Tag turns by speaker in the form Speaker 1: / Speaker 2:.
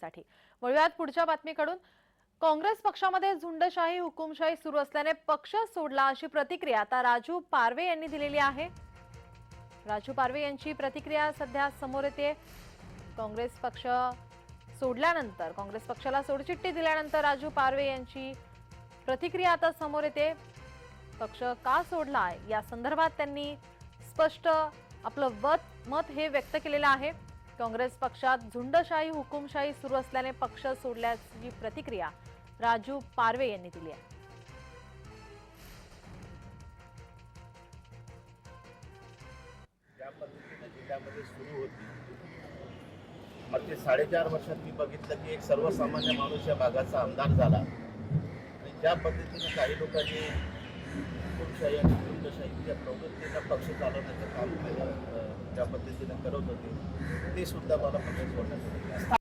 Speaker 1: बातमीसाठी वळूयात पुढच्या बातमीकडून. काँग्रेस पक्षामध्ये झुंडशाही हुकुमशाही सुरू असल्याने पक्ष सोडला अशी प्रतिक्रिया आता राजू पारवे यांनी दिलेली आहे. राजू पारवे यांची प्रतिक्रिया सध्या समोर येते. काँग्रेस पक्ष सोडल्यानंतर काँग्रेस पक्षाला सोडचिठ्ठी दिल्यानंतर राजू पारवे यांची प्रतिक्रिया आता समोर येते. पक्ष का सोडला या संदर्भात त्यांनी स्पष्ट आपलं मत हे व्यक्त केलेलं आहे. काँग्रेस पक्षात झुंडशाही हुकुमशाही सुरू असल्याने पक्ष सोडल्याची प्रतिक्रिया राजू पारवे यांनी दिली आहे.
Speaker 2: ज्या पद्धतीने जिल्ह्यामध्ये सुरू होती मग ते साडेचार वर्षात मी बघितलं की एक सर्वसामान्य माणूस या भागाचा आमदार झाला. आणि ज्या पद्धतीने काही लोकांनी हुकुमशाही आणि हुकुमशाहीच्या ज्या पद्धतीनं करत होते ते सुद्धा मला पक्ष सोडण्यात